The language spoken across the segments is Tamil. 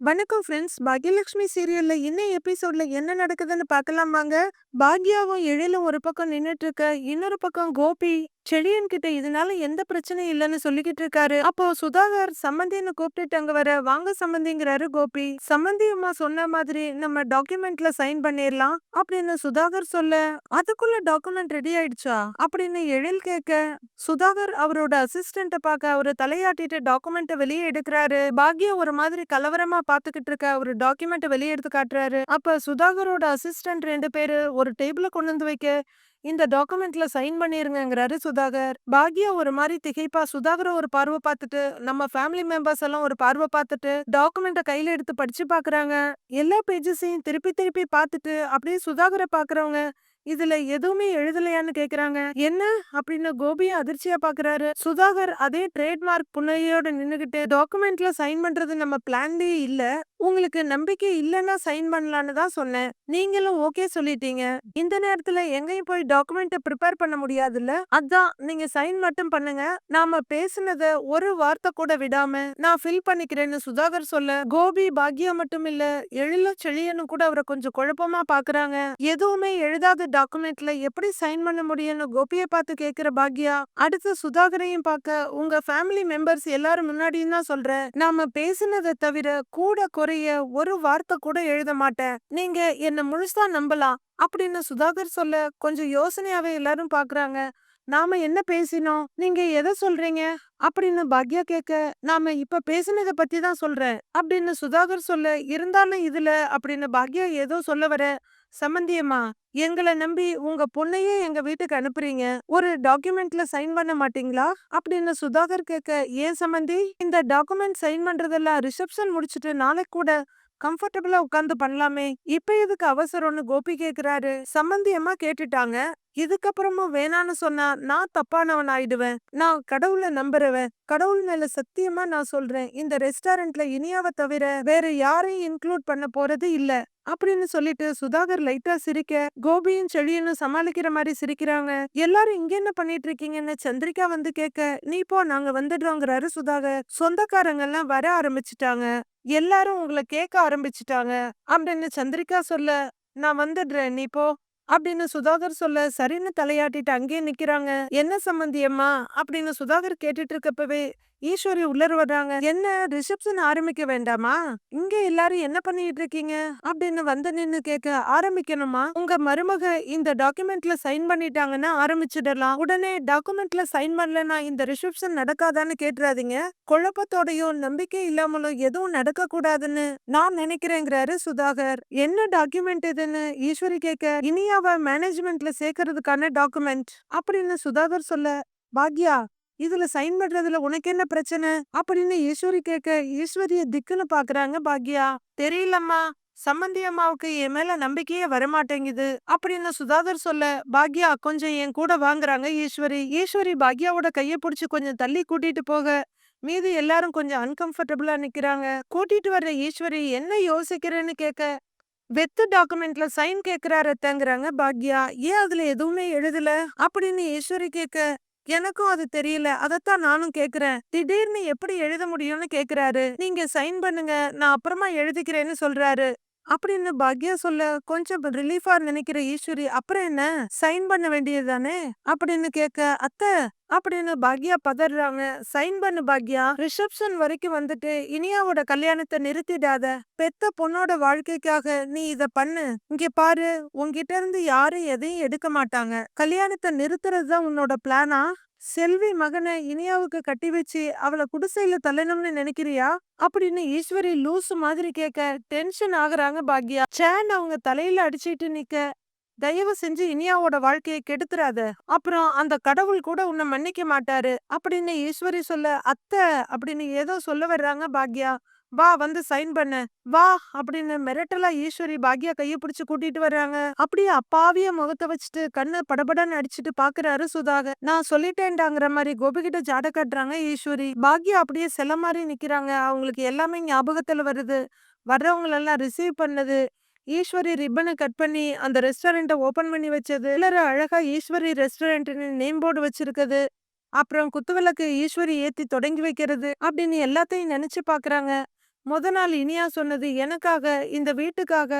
வணக்கம் ஃப்ரெண்ட்ஸ் பாக்யலட்சுமி சீரியல்ல இன்னும் எபிசோட்ல என்ன நடக்குதுன்னு பார்க்கலாம் வாங்க பாக்யாவும் எழிலும் ஒரு பக்கம் நின்னுட்டு இருக்க இன்னொரு பக்கம் கோபி. செழியன் கிட்ட இதனால எந்த பிரச்சனையும் இல்லைன்னு சொல்லிக்கிட்டு இருக்காரு. அப்போ சுதாகர் சம்மந்தின்னு கூப்பிட்டுட்டு அங்க வர வாங்க சம்மந்திங்கிறாரு கோபி. சம்மந்தி அம்மா சொன்ன மாதிரி நம்ம டாக்குமெண்ட்ல சைன் பண்ணிடலாம் அப்படின்னு சுதாகர் சொல்ல அதுக்குள்ள டாக்குமெண்ட் ரெடி ஆயிடுச்சா? அப்படின்னு எழில் கேட்க சுதாகர் அவரோட அசிஸ்டண்ட பார்க்க அவரு தலையாட்டிட்டு டாக்குமெண்ட்டை வெளியே எடுக்கிறாரு. பாக்யா ஒரு மாதிரி கலவரமா பாத்துக்கிட்டு இருக்க ஒரு டாக்குமெண்ட் வெளியே எடுத்து காட்டுறாரு. அப்ப சுதாகரோட அசிஸ்டன்ட் ரெண்டு பேரு ஒரு டேபிள கொண்டு வந்து வைக்க இந்த டாக்குமெண்ட்ல சைன் பண்ணிருங்கிறாரு சுதாகர். பாக்யா ஒரு மாதிரி திகைப்பா சுதாகர ஒரு பார்வை பார்த்துட்டு நம்ம ஃபேமிலி மெம்பர்ஸ் எல்லாம் ஒரு பார்வை பார்த்துட்டு டாக்குமெண்ட்டை கையில எடுத்து படிச்சு பாக்குறாங்க. எல்லா பேஜஸையும் திருப்பி திருப்பி பார்த்துட்டு அப்படியே சுதாகரை பாக்குறவங்க இதுல எதுவுமே எழுதலையான்னு கேக்குறாங்க. என்ன? அப்படின்னு கோபியை அதிர்ச்சியா பாக்குறாரு. சுதாகர் அதே ட்ரேட்மார்க் புன்னையோட நின்னுகிட்டு டாக்குமெண்ட்ல சைன் பண்றது நம்ம பிளான்லயே இல்ல. உங்களுக்கு நம்பிக்கை இல்லைன்னா சைன் பண்ணலான்னு தான் சொன்னேன். நீங்களும் ஓகே சொல்லிட்டீங்க. இந்த நேரத்துல எங்கேயும் போய் டாக்குமெண்ட் ப்ரிப்பேர் பண்ண முடியாதுல்ல? அதான் நீங்க சைன் மட்டும் பண்ணுங்க. நாம பேசுனத ஒரு வார்த்தை கூட விடாம நான் ஃபில் பண்ணிக்கிறேன்னு சுதாகர் சொல்ல கோபி பாக்யா மட்டும் இல்ல எழில செழியன்னு கூட அவரை கொஞ்சம் குழப்பமா பாக்குறாங்க. எதுவுமே எழுதாத டாக்குமெண்ட்ல எப்படி சைன் பண்ண முடியும்னு கோபியை பார்த்து கேக்குற பாக்யா அடுத்து சுதாகரையும் பார்க்க உங்க ஃபேமிலி மெம்பர்ஸ் எல்லாரும் முன்னாடியும் தான் சொல்றேன். நாம பேசுனதை தவிர கூட குறை பற்றிய ஒரு வார்த்தை கூட எழுத மாட்டேன். நீங்க என்ன முழுசா நம்பலாம். அப்படின்னு சுதாகர் சொல்ல கொஞ்சம் யோசனையாவே எல்லாரும் பாக்குறாங்க. நாம என்ன பேசினோம்? நீங்க எதை சொல்றீங்க? அப்படின்னு பாக்யா கேட்க நாம இப்ப பேசினத பத்தி தான் சொல்றேன். அப்படின்னு சுதாகர் சொல்ல இருந்தாலும் இதுல அப்படின்னு பாக்யா ஏதோ சொல்ல வர சம்பந்தியம்மா எங்களை நம்பி உங்க பொண்ணையே எங்க வீட்டுக்கு அனுப்புறீங்க. ஒரு டாக்குமெண்ட்ல சைன் பண்ண மாட்டீங்களா? அப்படின்னு சுதாகர் கேட்க ஏன் சம்பந்தி? இந்த டாக்குமெண்ட் சைன் பண்றதெல்லாம் ரிசப்ஷன் முடிச்சிட்டு நாளைக்கு கூட கம்ஃபர்டபுளா உட்காந்து பண்ணலாமே. இப்ப எதுக்கு அவசரம்னு கோபி கேக்குறாரு. சம்பந்தியம்மா கேட்டுட்டாங்க. இதுக்கப்புறமும் வேணான்னு சொன்னா நான் தப்பானவன் ஆயிடுவேன் நான் கடவுளை நம்புறவன் கடவுள் மேல சத்தியமா நான் சொல்றேன் இந்த ரெஸ்டாரண்ட்ல இனியாவை தவிர வேற யாரையும் இன்க்ளூட் பண்ண போறது இல்ல அப்படின்னு சொல்லிட்டு சுதாகர் லைட்டா சிரிக்க கோபியும் செழியனும் சமாளிக்கிற மாதிரி சிரிக்கிறாங்க. எல்லாரும் இங்க என்ன பண்ணிட்டு இருக்கீங்கன்னு சந்திரிகா வந்து கேட்க நீ போ நாங்க வந்துடுறோங்கிறாரு சுதாகர். சொந்தக்காரங்க எல்லாம் வர ஆரம்பிச்சுட்டாங்க. எல்லாரும் உங்களை கேட்க ஆரம்பிச்சுட்டாங்க அப்படின்னு சந்திரிகா சொல்ல நான் வந்துடுறேன் நீ போ. அப்படின்னு சுதாகர் சொல்ல சரின்னு தலையாட்டிட்டு அங்கேயே நிக்கிறாங்க. என்ன சம்பந்தியம்மா? அப்படின்னு சுதாகர் கேட்டுட்டு இருக்கப்பவே ஈஸ்வரி உள்ளர் வர்றாங்க. என்ன ரிசப்ஷன் ஆரம்பிக்க வேண்டாமா? இங்க எல்லாரும் என்ன பண்ணிட்டு இருக்கீங்க? அப்படின்னு வந்து நின்னு கேட்க ஆரம்பிக்கணுமா? உங்க மருமக இந்த டாக்குமெண்ட்ல சைன் பண்ணிட்டாங்கன்னா ஆரம்பிச்சிடலாம். உடனே டாக்குமெண்ட்ல சைன் பண்ணலன்னா இந்த ரிசப்ஷன் நடக்காதான்னு கேட்டுறாதீங்க. குழப்பத்தோடையும் நம்பிக்கை இல்லாமலும் எதுவும் நடக்க கூடாதுன்னு நான் நினைக்கிறேங்கிறாரு சுதாகர். என்ன டாக்குமெண்ட் இதுன்னு? ஈஸ்வரி கேட்க இனியாவ மேனேஜ்மெண்ட்ல சேர்க்கறதுக்கான டாக்குமெண்ட். அப்படின்னு சுதாகர் சொல்ல பாக்யா இதுல சைன் பண்றதுல உனக்கு என்ன பிரச்சனை? அப்படின்னு ஈஸ்வரி கேட்க ஈஸ்வரிய திக்குன்னு பாக்குறாங்க பாக்யா. தெரியலம்மா. சம்மந்தி அம்மாவுக்கு என் மேல நம்பிக்கையே வரமாட்டேங்குது. அப்படின்னு சுதாகர் சொல்ல பாக்யா கொஞ்சம் என் கூட வாங்குறாங்க ஈஸ்வரி ஈஸ்வரி பாக்யாவோட கைய பிடிச்சி கொஞ்சம் தள்ளி கூட்டிட்டு போக. மீதி எல்லாரும் கொஞ்சம் அன்கம்ஃபர்டபுளா நிக்கிறாங்க. கூட்டிட்டு வர்ற ஈஸ்வரி என்ன யோசிக்கிறேன்னு கேட்க வெத்து டாக்குமெண்ட்ல சைன் கேக்குறாரு தங்குறாங்க பாக்யா. ஏன் அதுல எதுவுமே எழுதல? அப்படின்னு ஈஸ்வரி கேட்க எனக்கும் அது தெரியல. அதத்தான் நானும் கேக்குறேன். திடீர்னு எப்படி எழுத முடியும்னு கேக்குறாரு. நீங்க சைன் பண்ணுங்க. நான் அப்புறமா எழுதிக்கிறேன்னு சொல்றாரு. அப்படின்னு பாக்யா சொல்ல கொஞ்சம் ரிலீஃபா நினைக்கிற ஈஸ்வரி அப்புறம் என்ன? சைன் பண்ண வேண்டியது தானே அப்படின்னு கேட்க அத்தை அப்படின்னு பாக்யா பதறாங்க. சைன் பண்ணு பாக்யா ரிசப்ஷன் வரைக்கும் வந்துட்டு இனியாவோட கல்யாணத்தை நிறுத்திடாத. பெத்த பொண்ணோட வாழ்க்கைக்காக நீ இத பண்ணு. இங்க பாரு உன்கிட்ட இருந்து யாரும் எதையும் எடுக்க மாட்டாங்க. கல்யாணத்தை நிறுத்துறது தான் உன்னோட பிளானா செல்வி மகனை இனியாவுக்கு கட்டி வச்சு அவளை குடிசையில தள்ளணும்னு நினைக்கிறியா? அப்படின்னு ஈஸ்வரி லூசு மாதிரி கேட்க டென்ஷன் ஆகுறாங்க பாக்யா. சேன் அவங்க தலையில அடிச்சிட்டு நிக்க. தயவு செஞ்சு இனியாவோட வாழ்க்கையை கெடுத்துறாத. அப்புறம் அந்த கடவுள் கூட உன்னை மன்னிக்க மாட்டாரு. அப்படின்னு ஈஸ்வரி சொல்ல அத்தை அப்படின்னு ஏதோ சொல்ல வர்றாங்க பாக்யா. வா வந்து சைன் பண்ண. வா அப்படின்னு மிரட்டலா ஈஸ்வரி பாக்யா கைய பிடிச்சு கூட்டிட்டு வர்றாங்க. அப்படியே அப்பாவிய முகத்தை வச்சுட்டு கண்ணு படபடன்னு அடிச்சுட்டு பாக்குறாரு சுதாகர். நான் சொல்லிட்டேன்டாங்கிற மாதிரி கோபிகிட்ட ஜாட காட்டுறாங்க ஈஸ்வரி. பாக்யா அப்படியே செல்ல மாதிரி நிக்கிறாங்க. அவங்களுக்கு எல்லாமே ஞாபகத்துல வருது. வர்றவங்களெல்லாம் ரிசீவ் பண்ணது. ஈஸ்வரி ரிப்பனை கட் பண்ணி அந்த ரெஸ்டாரண்ட்டை ஓப்பன் பண்ணி வச்சது. எல்லாரும் அழகா ஈஸ்வரி ரெஸ்டாரண்ட்னு நேம் போர்டு வச்சிருக்குது. அப்புறம் குத்துவிளக்கு ஈஸ்வரி ஏத்தி தொடங்கி வைக்கிறது அப்படின்னு எல்லாத்தையும் நினைச்சு பாக்குறாங்க. முத நாள் இனியா சொன்னது எனக்காக இந்த வீட்டுக்காக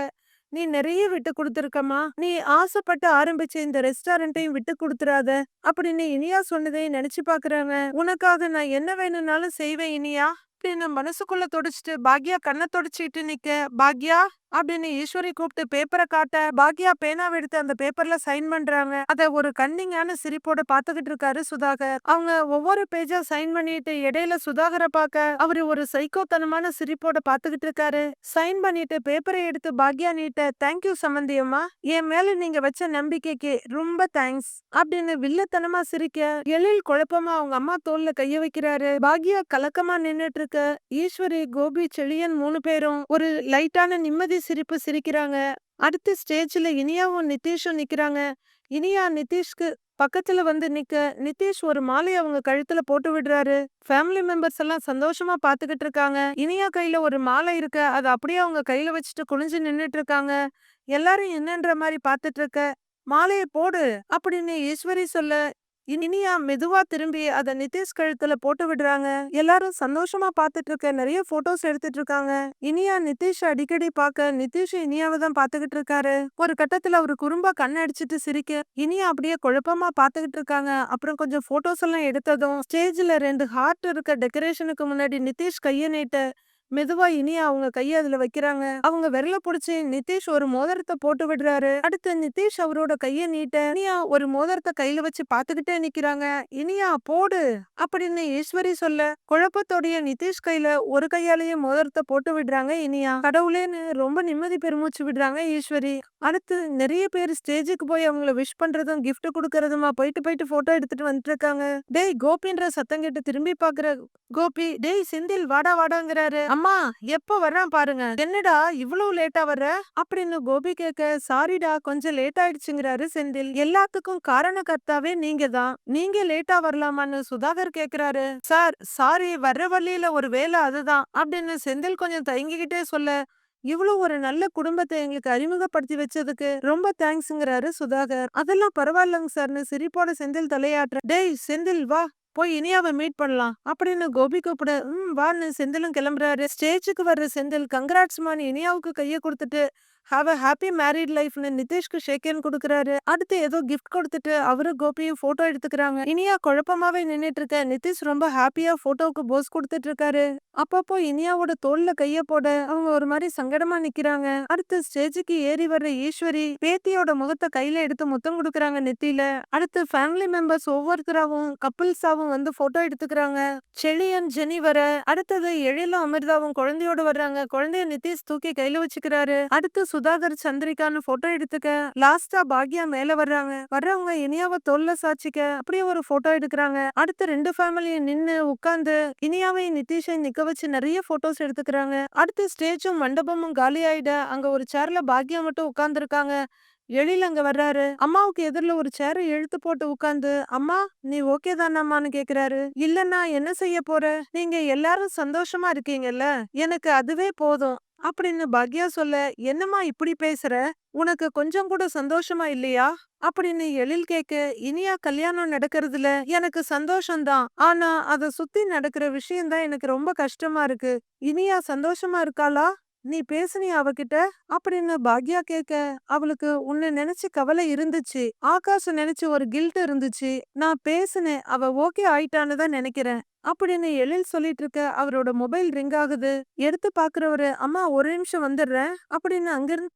நீ நிறைய விட்டு கொடுத்துருக்கம்மா. நீ ஆசைப்பட்டு ஆரம்பிச்ச இந்த ரெஸ்டாரண்ட்டையும் விட்டு கொடுத்துறாத அப்படின்னு இனியா சொன்னதை நினைச்சு பாக்குறாங்க உனக்காக நான் என்ன வேணும்னாலும் செய்வேன் இனியா. அப்படின்னு மனசுக்குள்ள தொடச்சிட்டு பாக்யா கண்ணை தொடச்சிட்டு நிக்க பாக்யா அப்படின்னு ஈஸ்வரி கூப்பிட்டு பேப்பரை காட்ட பாக்யா பேனாவை எடுத்து அந்த பேப்பர்ல சைன் பண்றாங்க. அத ஒரு கன்னிங்கான சிரிப்போட பாத்துக்கிட்டு இருக்காரு சுதாகர். அவங்க ஒவ்வொரு பேஜா சைன் பண்ணிட்டு இடையில சுதாகரை பார்க்க அவரு ஒரு சைக்கோத்தனமான சிரிப்போட பாத்துக்கிட்டு இருக்காரு. சைன் பண்ணிட்டு பேப்பரை எடுத்து பாக்யா நீட்ட தேங்க்யூ சம்பந்தியம்மா என் மேல நீங்க வச்ச நம்பிக்கைக்கு ரொம்ப தேங்க்ஸ் அப்படின்னு வில்லத்தனமா சிரிக்க எழில் குழப்பமா அவங்க அம்மா தோல்ல கைய வைக்கிறாரு. பாக்யா கலக்கமா நின்னுட்டு இருக்க ஈஸ்வரி கோபி செழியன் மூணு பேரும் ஒரு லைட்டான நிம்மதி சிரிப்பு சிரிக்கிறாங்க? அடுத்த ஸ்டேஜ்ல இனியாவும் நிதிஷும் நிக்கிறாங்க. இனியா நிதிஷ்க்கு பக்கத்துல வந்து நிக்க நிதிஷ் ஒரு மாலை அவங்க கழுத்துல போட்டு விடுறாரு. ஃபேமிலி மெம்பர்ஸ் எல்லாம் சந்தோஷமா பாத்துக்கிட்டு இருக்காங்க. இனியா கையில ஒரு மாலை இருக்கு. அதை அப்படியே அவங்க கையில வச்சுட்டு குனிஞ்சு நின்னுட்டு இருக்காங்க. எல்லாரும் என்னன்ற மாதிரி பாத்துட்டு இருக்க மாலையை போடு அப்படின்னு ஈஸ்வரி சொல்ல இனியா மெதுவா திரும்பி அதை நிதிஷ் கழுத்துல போட்டு விடுறாங்க. எல்லாரும் சந்தோஷமா பாத்துட்டு இருக்க நிறைய போட்டோஸ் எடுத்துட்டு இருக்காங்க. இனியா நிதிஷ் அடிக்கடி பாக்க நிதிஷ் இனியாவை தான் பாத்துக்கிட்டு இருக்காரு. ஒரு கட்டத்துல அவர் குறும்பா கண்ணை அடிச்சிட்டு சிரிக்க இனியா அப்படியே குழப்பமா பாத்துக்கிட்டு இருக்காங்க. அப்புறம் கொஞ்சம் போட்டோஸ் எல்லாம் எடுத்ததும் ஸ்டேஜ்ல ரெண்டு ஹார்ட் இருக்க டெக்கரேஷனுக்கு முன்னாடி நிதிஷ் கையை நீட்ட மெதுவா இனியா அவங்க கைய அதுல வைக்கிறாங்க. அவங்க விரல புடிச்சு நிதிஷ் ஒரு மோதிரத்தை போட்டு விடுறாரு. அடுத்து நிதிஷ் அவரோட கைய நீட்ட இனியா ஒரு மோதிரத்தை கையில வச்சு பாத்துக்கிட்டே நிக்கிறாங்க. இனியா போடு அப்படின்னு ஈஸ்வரி சொல்ல குழப்பத்தோடைய நிதிஷ் கையில ஒரு கையாலேயே மோதிரத்தை போட்டு விடுறாங்க இனியா. கடவுளேன்னு ரொம்ப நிம்மதி பெருமூச்சு விடுறாங்க ஈஸ்வரி. அடுத்து நிறைய பேர் ஸ்டேஜுக்கு போய் அவங்கள விஷ் பண்றதும் கிஃப்ட் கொடுக்கறதுமா போயிட்டு போயிட்டு போட்டோ எடுத்துட்டு வந்துட்டு இருக்காங்க. டேய் கோபின்ற சத்தம் கேட்டு திரும்பி பாக்குற கோபி டேய் செந்தில் வாடா வாடாங்கிறாரு. அம்மா எப்ப வர்றேன் பாருங்க. என்னடா இவ்வளவு லேட்டா வர்ற? அப்படின்னு கோபி கேட்க சாரிடா கொஞ்சம் லேட் ஆயிடுச்சுங்கிறாரு செந்தில். எல்லாத்துக்கும் காரணக்கர்த்தாவே நீங்க தான் நீங்க லேட்டா வரலாமான்னு சுதாகர் கேக்குறாரு சார் சாரி வர்ற வழியில ஒரு வேலை அதுதான். அப்படின்னு செந்தில் கொஞ்சம் தயங்கிக்கிட்டே சொல்ல இவ்வளவு ஒரு நல்ல குடும்பத்தை எங்களுக்கு அறிமுகப்படுத்தி வச்சதுக்கு ரொம்ப தேங்க்ஸ்ங்கிறாரு சுதாகர். அதெல்லாம் பரவாயில்லங்க சார்னு சிரிப்போட செந்தில் தலையாட்டுற டேய் செந்தில் வா. போய் இனியாவை மீட் பண்ணலாம் அப்படின்னு கோபி கூப்பிட ம் வான்னு செந்திலும் கிளம்புறாரு. ஸ்டேஜுக்கு வர்ற செந்தில் கங்கராட்ஸ்மான் இனியாவுக்கு கையை கொடுத்துட்டு ஹாவ் அ ஹாப்பி மேரிட் லைஃப்னு நிதிஷ்க்கு ஷேக்கன் கொடுக்குறாரு. அடுத்து ஏதோ கிஃப்ட் கொடுத்துட்டு அவரு கோபியும் போட்டோ எடுத்துக்கிறாங்க. இனியா குழப்பமாவே நின்றுட்டு இருக்க. நிதிஷ் ரொம்ப ஹாப்பியா போட்டோவுக்கு போஸ் கொடுத்துட்டு இருக்காரு. அப்பப்போ இனியாவோட தோல்ல கைய போட அவங்க ஒரு மாதிரி சங்கடமா நிக்கிறாங்க. அடுத்து ஸ்டேஜுக்கு ஏறி வர்ற ஈஸ்வரி பேத்தியோட முகத்தை கையில எடுத்து முத்தம் கொடுக்குறாங்க நெத்தியில. அடுத்து ஃபேமிலி மெம்பர்ஸ் ஒவ்வொருத்தராவும் கப்பிள்ஸாவும் வந்து போட்டோ எடுத்துக்கிறாங்க. செழியன் ஜெனி வர அடுத்தது எழிலும் அமிர்தாவும் குழந்தையோட வர்றாங்க. குழந்தைய நிதிஷ் தூக்கி கையில வச்சுக்கிறாரு. அடுத்து சுதாகர் சந்திரிகான்னு போட்டோ எடுத்துக்க. லாஸ்டா பாக்யா மேல வர்றாங்க. வர்றவங்க இனியாவை தொல்ல சாச்சிக்க. அப்படியே ஒரு போட்டோ எடுக்கிறாங்க. அடுத்து ரெண்டு ஃபேமிலியும் நின்னு உட்கார்ந்து இனியாவை நிதிஷை நிக்க வச்சு நிறைய போட்டோஸ் எடுத்துக்கிறாங்க. அடுத்து ஸ்டேஜும் மண்டபமும் காலி ஆயிட அங்க ஒரு சேர்ல பாக்யா மட்டும் உட்கார்ந்துருக்காங்க எழில் அங்க வர்றாரு. அம்மாவுக்கு எதிரில் ஒரு சேரை எழுத்து போட்டு உட்காந்து அம்மா நீ ஓகே தானாமான்னு கேக்குறாரு. இல்லன்னா என்ன செய்ய போற? நீங்க எல்லாரும் சந்தோஷமா இருக்கீங்கல்ல. எனக்கு அதுவே போதும். அப்படின்னு பாக்யா சொல்ல என்னம்மா இப்படி பேசுற? உனக்கு கொஞ்சம் கூட சந்தோஷமா இல்லையா? அப்படின்னு எழில் கேட்க இனியா கல்யாணம் நடக்கிறதுல எனக்கு சந்தோஷம்தான். ஆனா அத சுத்தி நடக்கிற விஷயம்தான் எனக்கு ரொம்ப கஷ்டமா இருக்கு. இனியா சந்தோஷமா இருக்காளா? நீ பேசுனியா அவகிட்ட? அப்படின்னு பாக்யா கேட்க அவளுக்கு உன்னை நினைச்சு கவலை இருந்துச்சு. ஆகாஷ நினைச்சு ஒரு கில்ட் இருந்துச்சு. நான் பேசுனேன். அவ ஓகே ஆயிட்டான்னு தான் நினைக்கிறேன். அப்படின்னு எழில் சொல்லிட்டு இருக்க அவரோட மொபைல் ரிங் ஆகுது. எடுத்து பாக்குறவரு அம்மா ஒரு நிமிஷம் வந்துடுறேன். அப்படின்னு அங்கிருந்து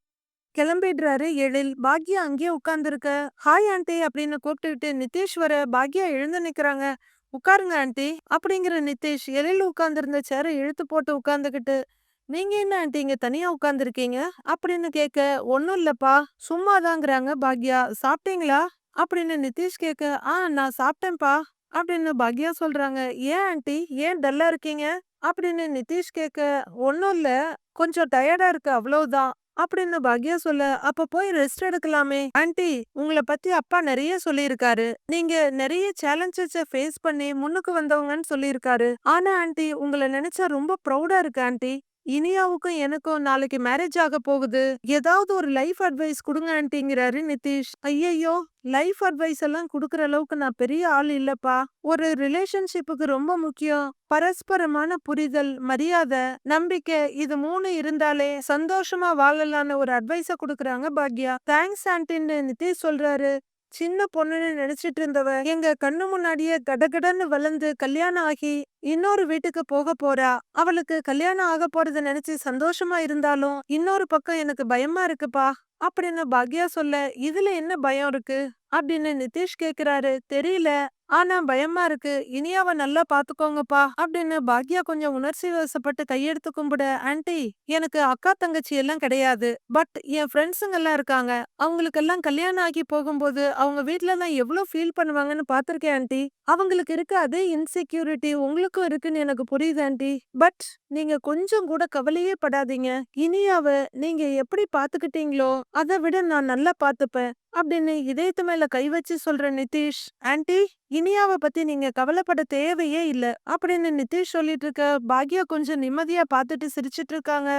கிளம்பிடுறாரு எழில். பாக்யா அங்கேயே உட்கார்ந்துருக்க ஹாய் ஆண்டி அப்படின்னு கூப்பிட்டுக்கிட்டு நிதிஷ் வர பாக்யா எழுந்து நிக்கிறாங்க. உட்காருங்க ஆண்டி. அப்படிங்கிற நிதிஷ் எழில் உட்கார்ந்துருந்த சேரை இழுத்து போட்டு உட்காந்துக்கிட்டு நீங்க என்ன ஆண்டி இங்க தனியா உட்கார்ந்துருக்கீங்க? அப்படின்னு கேட்க ஒன்னும் இல்லப்பா சும்மாதாங்கிறாங்க பாக்யா. சாப்பிட்டீங்களா? அப்படின்னு நிதிஷ் கேட்க ஆ நான் சாப்பிட்டேன்ப்பா. அப்படின்னு பாக்யா சொல்றாங்க ஏன் ஆண்டி? ஏன் டல்லா இருக்கீங்க? அப்படின்னு நிதிஷ் கேட்க ஒன்னும் இல்ல கொஞ்சம் டயர்டா இருக்கு அவ்வளவுதான். அப்படின்னு பாக்யா சொல்ல அப்ப போய் ரெஸ்ட் எடுக்கலாமே. ஆண்டி உங்களை பத்தி அப்பா நிறைய சொல்லியிருக்காரு. நீங்க நிறைய சேலஞ்சஸ ஃபேஸ் பண்ணி முன்னுக்கு வந்தவங்கன்னு சொல்லியிருக்காரு. ஆனா ஆண்டி உங்களை நினைச்சா ரொம்ப ப்ரௌடா இருக்கு ஆண்டி. இனியாவுக்கும் எனக்கும் நாளைக்கு மேரேஜ் ஆக போகுது. ஏதாவது ஒரு லைஃப் அட்வைஸ் கொடுங்க ஆன்ட்டிங்கிறாரு நிதிஷ். ஐயையோ! லைஃப் அட்வைஸ் எல்லாம் குடுக்கற அளவுக்கு நான் பெரிய ஆள் இல்லப்பா. ஒரு ரிலேஷன்ஷிப்புக்கு ரொம்ப முக்கியம். பரஸ்பரமான புரிதல் மரியாதை நம்பிக்கை இது மூணு இருந்தாலே சந்தோஷமா வாழலான்னு ஒரு அட்வைஸ குடுக்கறாங்க பாக்யா. தேங்க்ஸ் ஆன்டின்னு நிதிஷ் சொல்றாரு. சின்ன பொண்ணுன்னு நினைச்சிட்டு இருந்தவ எங்க கண்ணு முன்னாடியே கடகடன்னு வளர்ந்து கல்யாணம் ஆகி இன்னொரு வீட்டுக்கு போக போறா. அவளுக்கு கல்யாணம் ஆக போறத நினைச்சு சந்தோஷமா இருந்தாலும் இன்னொரு பக்கம் எனக்கு பயமா இருக்குப்பா அப்படின்னு பாக்யா சொல்ல இதுல என்ன பயம் இருக்கு? அப்படின்னு நிதிஷ் கேக்குறாரு. தெரியல. ஆனா பயமா இருக்கு. இனியாவ நல்லா பாத்துக்கோங்கப்பா அப்படின்னு பாக்யா கொஞ்சம் உணர்ச்சி வசப்பட்டு கையெடுத்து கும்பிட ஆன்டி எனக்கு அக்கா தங்கச்சி எல்லாம் கிடையாது. பட் என் ஃப்ரெண்ட்ஸுங்க எல்லாம் இருக்காங்க. அவங்களுக்கு எல்லாம் கல்யாணம் ஆகி போகும்போது அவங்க வீட்ல எல்லாம் எவ்வளவு ஃபீல் பண்ணுவாங்கன்னு பாத்திருக்கேன் ஆன்டி அவங்களுக்கு இருக்க அதே இன்செக்யூரிட்டி உங்களுக்கும் இருக்குன்னு எனக்கு புரியுது ஆன்டி பட் நீங்க கொஞ்சம் கூட கவலையே படாதீங்க. இனியாவ நீங்க எப்படி பாத்துக்கிட்டீங்களோ அதை விட நான் நல்லா பாத்துப்பேன். அப்படின்னு இதயத்து மேல கை வச்சு சொல்ற நிதிஷ் ஆன்டி இனியாவ பத்தி நீங்க கவலைப்பட தேவையே இல்ல அப்படின்னு நிதிஷ் சொல்லிட்டு இருக்க பாக்யா கொஞ்சம் நிம்மதியா பாத்துட்டு சிரிச்சிட்டு இருக்காங்க.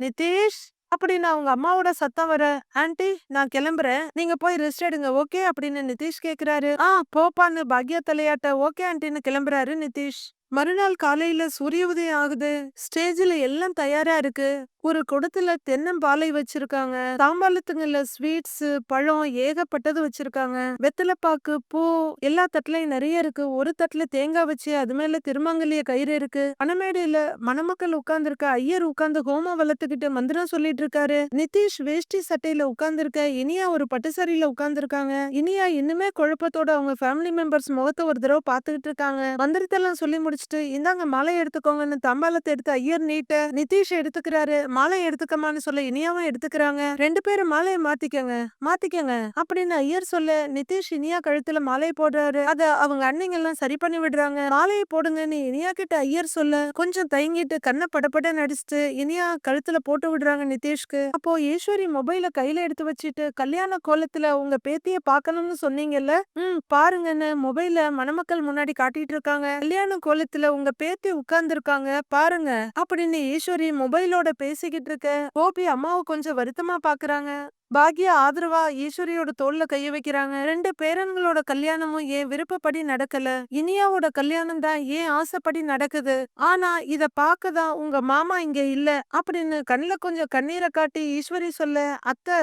நிதிஷ்! அப்படின்னு அவங்க அம்மாவோட சத்தம் வர ஆன்டி நான் கிளம்புறேன். நீங்க போய் ரெஸ்ட் எடுங்க ஓகே? அப்படின்னு நிதிஷ் கேக்குறாரு. ஆ போப்பான்னு பாக்யா தலையாட்ட ஓகே ஆன்டின்னு கிளம்புறாரு நிதிஷ். மறுநாள் காலையில சூரிய உதயம் ஆகுது. ஸ்டேஜ்ல எல்லாம் தயாரா இருக்கு. ஒரு குடத்துல தென்னம்பாலை வச்சிருக்காங்க. தாம்பாளத்துங்கல ஸ்வீட்ஸ் பழம் ஏகப்பட்டது வச்சிருக்காங்க. வெத்தலைப்பாக்கு பூ எல்லா தட்டுலயும் நிறைய இருக்கு. ஒரு தட்டுல தேங்காய் வச்சு அது மேல திருமங்கலிய கயிறு இருக்கு. பணமேடையில மணமக்கள் உட்கார்ந்துருக்க ஐயர் உட்கார்ந்து ஹோமம் வளர்த்துக்கிட்டு மந்திரம் சொல்லிட்டு இருக்காரு. நிதிஷ் வேஷ்டி சட்டையில உட்கார்ந்துருக்க இனியா ஒரு பட்டுசாரியில உட்கார்ந்துருக்காங்க. இனியா இன்னுமே குழப்பத்தோட அவங்க ஃபேமிலி மெம்பர்ஸ் முகத்தை ஒரு தடவை பாத்துக்கிட்டு இருக்காங்க. மந்திரத்தெல்லாம் சொல்லி முடிச்சுட்டு இந்தாங்க மலை எடுத்துக்கோங்கன்னு தம்பாலத்தை எடுத்து ஐயர் நீட்ட நிதிஷ் எடுத்துக்கிறாரு மலை எடுத்துக்கமான்னு சொல்ல இனியாவும் எடுத்துக்கிறாங்க. ரெண்டு பேரும் மாலையை மாத்திக்கங்க மாத்திக்கங்க அப்படின்னு ஐயர் சொல்ல நிதிஷ் இனியா கழுத்துல மாலை போடுறாரு. அத அவங்க அண்ணிங்கெல்லாம் சரி பண்ணி விடுறாங்க. மாலையை போடுங்கன்னு இனியா கிட்ட ஐயர் சொல்ல கொஞ்சம் தயங்கிட்டு கண்ணை படப்பட நடிச்சுட்டு இனியா கழுத்துல போட்டு விடுறாங்க நிதிஷ்க்கு. அப்போ ஈஸ்வரி மொபைல கையில எடுத்து வச்சுட்டு கல்யாண கோலத்துல உங்க பேத்திய பாக்கணும்னு சொன்னீங்கல்ல? ம் பாருங்கன்னு மொபைல மணமக்கள் முன்னாடி காட்டிட்டு இருக்காங்க. கல்யாண கோலத்துல உங்க பேத்தி உட்கார்ந்துருக்காங்க பாருங்க அப்படின்னு ஈஸ்வரி மொபைலோட பேசிக்கிட்டு இருக்க கோபி அம்மாவை கொஞ்சம் வருத்தமா பாக்குறாங்க. பாக்யா ஆதரவா ஈஸ்வரியோட தோல்ல கைய வைக்கிறாங்க. ரெண்டு பேரன்களோட கல்யாணமும் ஏன் விருப்பப்படி நடக்கல? இனியாவோட கல்யாணம் தான் ஏன் ஆசைப்படி நடக்குது? ஆனா இத பாக்கதான் உங்க மாமா இங்க இல்ல அப்படின்னு கண்ணுல கொஞ்சம் கண்ணீரை காட்டி ஈஸ்வரி சொல்ல அத்தை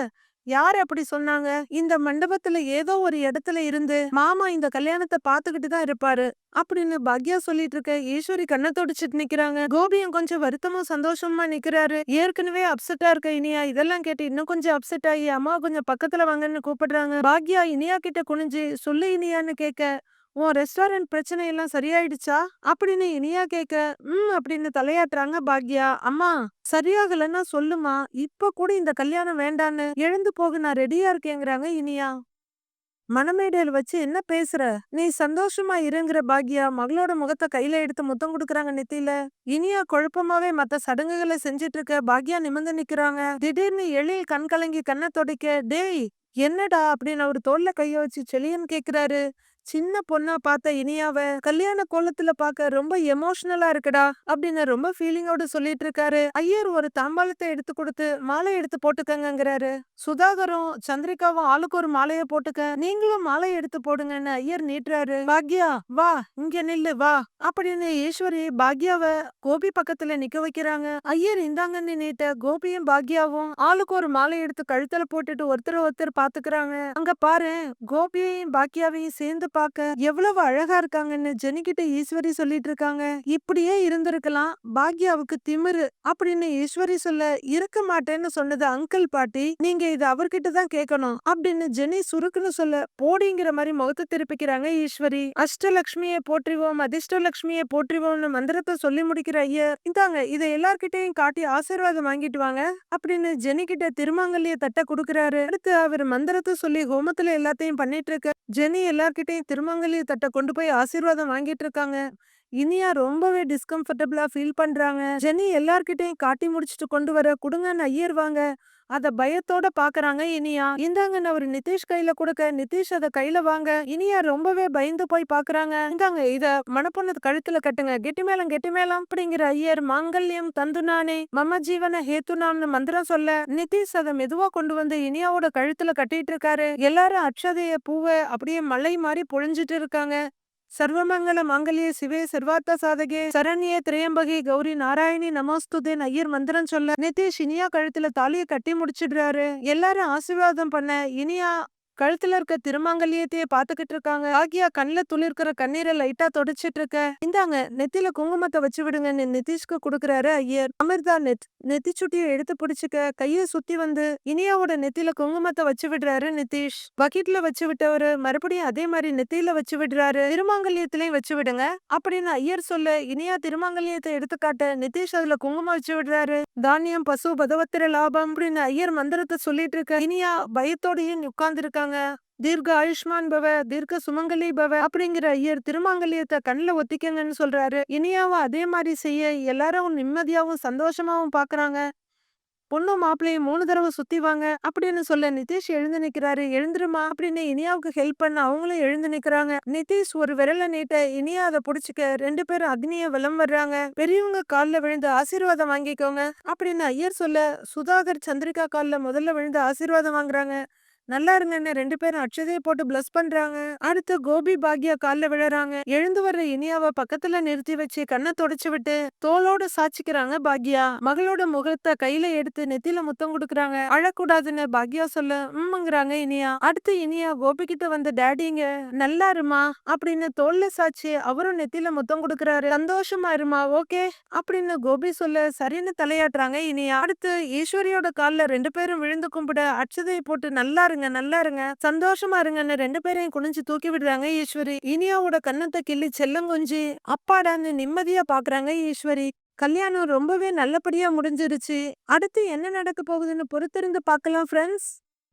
யார் அப்படி சொன்னாங்க? இந்த மண்டபத்துல ஏதோ ஒரு இடத்துல இருந்து மாமா இந்த கல்யாணத்தை பாத்துக்கிட்டு தான் இருப்பாரு அப்படின்னு பாக்யா சொல்லிட்டு இருக்க ஈஸ்வரி கண்ணை தொடச்சிட்டு நிக்கிறாங்க. கோபியும் கொஞ்சம் வருத்தமும் சந்தோஷமா நிக்கிறாரு. ஏற்கனவே அப்செட்டா இருக்க இனியா இதெல்லாம் கேட்டு இன்னும் கொஞ்சம் அப்செட் ஆகி அம்மா கொஞ்சம் பக்கத்துல வாங்கன்னு கூப்பிடுறாங்க. பாக்யா இனியா கிட்ட குனிஞ்சு சொல்லு இனியான்னு கேட்க உன் ரெஸ்டாரண்ட் பிரச்சனை எல்லாம் சரியாயிடுச்சா? அப்படின்னு இனியா கேட்க ம் அப்படின்னு தலையாட்டுறாங்க பாக்யா. அம்மா சரியாகலன்னா சொல்லுமா இப்ப கூட இந்த கல்யாணம் வேண்டான்னு எழுந்து போக நான் ரெடியா இருக்கேங்கிறாங்க இனியா. மணமேடையில் வச்சு என்ன பேசுற? நீ சந்தோஷமா இருங்கிற பாக்யா. மகளோட முகத்தை கையில எடுத்து முத்தம் கொடுக்கறாங்க நெத்தியில. இனியா குழப்பமாவே மத்த சடங்குகளை செஞ்சிட்டு இருக்க பாக்யா நிமிர்ந்து நிக்கிறாங்க. திடீர்னு எழில் கண் கலங்கி கண்ணை தொடைக்க டேய் என்னடா? அப்படின்னு அவர் தோல்ல கைய வச்சு செளியன் கேக்குறாரு. சின்ன பொண்ணா பார்த்த இனியாவ கல்யாண கோலத்துல பார்க்க ரொம்ப எமோஷனலா இருக்குடா அப்படின்னு ரொம்ப ஃபீலிங்கோட சொல்லிட்டு இருக்காரு. ஐயர் ஒரு தாம்பாளத்தை எடுத்து கொடுத்து மாலை எடுத்து போட்டுக்கங்கிறாரு சுதாகரும் சந்திரிகாவும் ஆளுக்கு ஒரு மாலைய போட்டுக்க நீங்களும் மாலை எடுத்து போடுங்கன்னு ஐயர் நீட்டுறாரு. பாக்யா வா இங்க நில்லு வா அப்படின்னு ஈஸ்வரி பாக்யாவ கோபி பக்கத்துல நிக்க வைக்கிறாங்க. ஐயர் இந்தாங்கன்னு நீட்ட கோபியும் பாக்யாவும் ஆளுக்கு ஒரு மாலை எடுத்து கழுத்துல போட்டுட்டு ஒருத்தர் ஒருத்தர் பாத்துக்கிறாங்க. அங்க பாரு கோபியையும் பாக்யாவையும் சேர்ந்து பார்க்க எவ்வளவு அழகா இருக்காங்கன்னு ஜெனிகிட்ட ஈஸ்வரி சொல்லிட்டு இருக்காங்க. இப்படியே இருந்திருக்கலாம். பாக்யாவுக்கு திமிரு அப்படின்னு ஈஸ்வரி சொல்ல இருக்க மாட்டேன்னு சொன்னது அங்கிள் பாட்டி. நீங்க இது அவர்கிட்ட தான் கேட்கணும் அப்படின்னு ஜெனி சுருக்குன்னு சொல்ல போடிங்கிற மாதிரி முகத்தை திருப்பிக்கிறாங்க ஈஸ்வரி. அஷ்டலட்சுமியை போற்றிவோம் அதிர்ஷ்டலட்சுமியை போற்றிவோம்னு மந்திரத்தை சொல்லி முடிக்கிற ஐயர். இந்தாங்க இதை எல்லார்கிட்டையும் காட்டி ஆசீர்வாதம் வாங்கிட்டு வாங்க அப்படின்னு ஜெனி கிட்ட திருமாங்கல்ய தட்டை கொடுக்கறாரு. அடுத்து அவர் மந்திரத்தை சொல்லி ஹோமத்துல எல்லாத்தையும் பண்ணிட்டு இருக்க ஜெனி எல்லார்கிட்டையும் திருமங்கலி தட்டை கொண்டு போய் ஆசீர்வாதம் வாங்கிட்டு இருக்காங்க. இனியா ரொம்பவே டிஸ்கம்ஃபர்டபுளா ஃபீல் பண்றாங்க. ஜெனி எல்லார்கிட்டையும் காட்டி முடிச்சிட்டு கொண்டு வர குடுங்கன்னு ஐயர் வாங்க. அத பயத்தோட பாக்குறாங்க இனியா. இந்தாங்கன்னு அவரு நிதிஷ் கையில கொடுக்க நிதிஷ் அத கையில வாங்க. இனியா ரொம்பவே பயந்து போய் பாக்குறாங்க. இந்தாங்க இத மணப்பொண்ணு கழுத்துல கட்டுங்க. கெட்டி மேலம் கெட்டி மேலம் அப்படிங்கிற ஐயர் மாங்கல்யம் தந்துனானே. மம ஜீவன ஹேத்துனான்னு மந்திரம் சொல்ல நிதிஷ் அத மெதுவா கொண்டு வந்து இனியாவோட கழுத்துல கட்டிட்டு இருக்காரு. எல்லாரும் அக்ஷதைய பூவை அப்படியே மலை மாதிரி பொழிஞ்சிட்டு இருக்காங்க. சர்வமங்கல மாங்கல்யே சிவே சர்வார்த்த சாதகே சரண்யே திரையம்பகி கௌரி நாராயணி நமோஸ்துதே ஐயர் மந்திரம் சொல்ல. நிதிஷ் இனியா கழுத்துல தாலியை கட்டி முடிச்சிடுறாரு. எல்லாரும் ஆசீர்வாதம் பண்ண இனியா கழுத்துல இருக்க திருமாங்கல்யத்தையே பாத்துக்கிட்டு இருக்காங்க. ஆகியா கண்ணுல துளிர்க்கிற கண்ணீரை லைட்டா தொடச்சிட்டு இருக்க. இந்தாங்க நெத்தில குங்குமத்தை வச்சு விடுங்கன்னு நிதிஷ்க்கு குடுக்கறாரு ஐயர். அமிர்தா நெத் நெத்தி சுட்டியை எடுத்து பிடிச்சுக்க கைய சுத்தி வந்து இனியாவோட நெத்தில குங்குமத்தை வச்சு விடுறாரு நிதிஷ். பக்கெட்ல வச்சு விட்டவரு மறுபடியும் அதே மாதிரி நெத்தியில வச்சு விடுறாரு. திருமாங்கல்யத்திலையும் வச்சு விடுங்க அப்படின்னு ஐயர் சொல்ல இனியா திருமாங்கல்யத்தை எடுத்துக்காட்ட நிதிஷ் அதுல குங்குமம் வச்சு விடுறாரு. தானியம் பசு பதவத்திர லாபம் அப்படின்னு ஐயர் மந்திரத்தை சொல்லிட்டு இருக்க. இனியா பயத்தோடயும் உட்கார்ந்து சொல்லியிருக்காங்க. தீர்க்க ஆயுஷ்மான் பவ தீர்க்க சுமங்கலி பவ அப்படிங்கிற ஐயர் திருமாங்கல்யத்தை கண்ணில் ஒத்திக்கங்கன்னு சொல்றாரு. இனியாவும் அதே மாதிரி செய்ய எல்லாரும் நிம்மதியாவும் சந்தோஷமாவும் பாக்குறாங்க. பொண்ணும் மாப்பிள்ளையும் மூணு தடவை சுத்தி வாங்க அப்படின்னு சொல்ல நிதிஷ் எழுந்து நிக்கிறாரு. எழுந்துருமா அப்படின்னு இனியாவுக்கு ஹெல்ப் பண்ண அவங்களும் எழுந்து நிக்கிறாங்க. நிதிஷ் ஒரு விரல நீட்ட இனியா அதை புடிச்சுக்க ரெண்டு பேரும் அக்னிய விளம் வர்றாங்க. பெரியவங்க கால்ல விழுந்து ஆசீர்வாதம் வாங்கிக்கோங்க அப்படின்னு ஐயர் சொல்ல சுதாகர் சந்திரிகா காலில் முதல்ல விழுந்து ஆசீர்வாதம் வாங்குறாங்க. நல்லா இருங்கன்னு ரெண்டு பேரும் அட்சதையை போட்டு பிளஸ் பண்றாங்க. அடுத்து கோபி பாக்யா காலில் விழறாங்க. எழுந்து வர்ற இனியாவை பக்கத்துல நிறுத்தி வச்சு கண்ணை தொடச்சு விட்டு தோளோட சாச்சிக்கிறாங்க பாக்யா. மகளோட முகத்தை கையில எடுத்து நெத்தில முத்தம் கொடுக்குறாங்க. அழக்கூடாதுன்னு பாக்யா சொல்ல உம்ங்கிறாங்க இனியா. அடுத்து இனியா கோபி கிட்ட வந்து டேடிங்க நல்லா இருமா? அப்படின்னு தோல்ல சாச்சி அவரும் நெத்தில முத்தம் கொடுக்குறாரு. சந்தோஷமா இருமா ஓகே? அப்படின்னு கோபி சொல்ல சரின்னு தலையாட்டுறாங்க இனியா. அடுத்து ஈஸ்வரியோட காலில் ரெண்டு பேரும் விழுந்து கும்பிட அட்சதையை போட்டு நல்லா இருங்க நல்லா இருங்க. சந்தோஷமா இருங்கன்னு ரெண்டு பேரையும் குனிஞ்சு தூக்கி விடுறாங்க ஈஸ்வரி. இனியாவோட கன்னத்தை கிள்ளி செல்லங்கொஞ்சி அப்பாடான்னு நிம்மதியா பாக்குறாங்க ஈஸ்வரி. கல்யாணம் ரொம்பவே நல்லபடியா முடிஞ்சிருச்சு. அடுத்து என்ன நடக்க போகுதுன்னு பொறுத்திருந்து பார்க்கலாம் ஃப்ரெண்ட்ஸ்